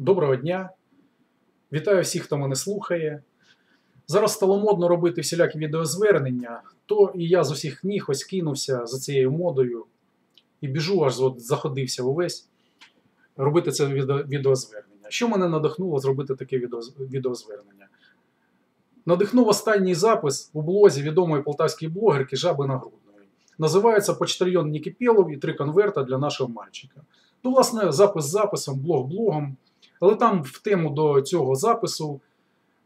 Доброго дня! Вітаю всіх, хто мене слухає. Зараз стало модно робити всілякі відеозвернення, то і я з усіх ніг ось кинувся за цією модою і біжу, аж от заходився увесь робити це відеозвернення. Що мене надихнуло зробити таке відеозвернення? Надихнув останній запис у блозі відомої полтавської блогерки Жаби Нагрудної. Називається Почтальйон Нікіпєлов і три конверта для нашого мальчика. Ну, власне, запис записом, блог блогом. Але там в тему до цього запису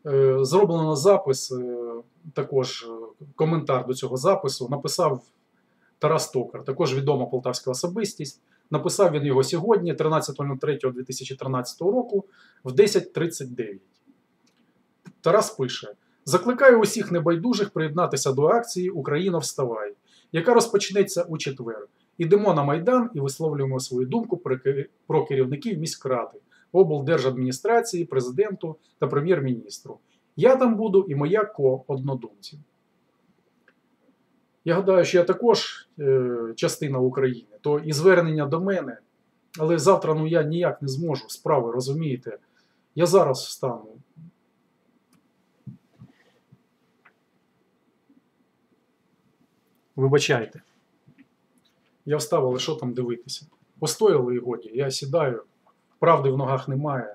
е, зроблено запис, е, також е, коментар до цього запису написав Тарас Токар, також відома полтавська особистість. Написав він його сьогодні, 13.03.2013 року, в 10.39. Тарас пише: Закликаю усіх небайдужих приєднатися до акції Україна вставай, яка розпочнеться у четвер. Ідемо на Майдан і висловлюємо свою думку про керівників міськради, облдержадміністрації, президенту та прем'єр-міністру. Я там буду і моя ко-однодумців. Я гадаю, що я також е, частина України, то і звернення до мене, але завтра ну, я ніяк не зможу справи, розумієте? Я зараз встану. Вибачайте. Я встав, але що там дивитися? Постояли і годі. Я сідаю, правди в ногах немає.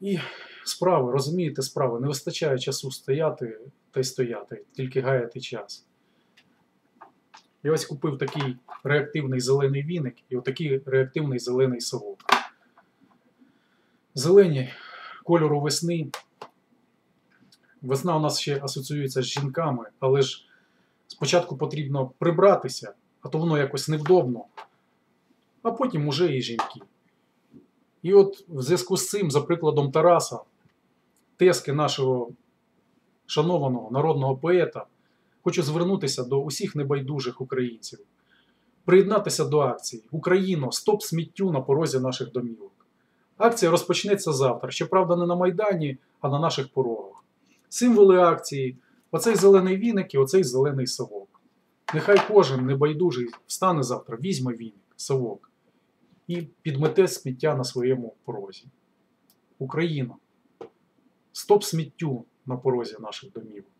І справи, розумієте, справи. Не вистачає часу стояти та й стояти, тільки гаяти час. Я ось купив такий реактивний зелений віник і отакий реактивний зелений совок. Зелені кольору весни. Весна у нас ще асоціюється з жінками, але ж спочатку потрібно прибратися, а то воно якось невдобно, а потім уже і жінки. І от в зв'язку з цим, за прикладом Тараса, тески нашого шанованого народного поета, хочу звернутися до усіх небайдужих українців, приєднатися до акції Україно, стоп сміттю на порозі наших домівок. Акція розпочнеться завтра, щоправда, не на Майдані, а на наших порогах. Символи акції оцей зелений віник і оцей зелений совок. Нехай кожен небайдужий встане завтра, візьме віник, совок і підмете сміття на своєму порозі. Україна. Стоп сміттю на порозі наших домівок.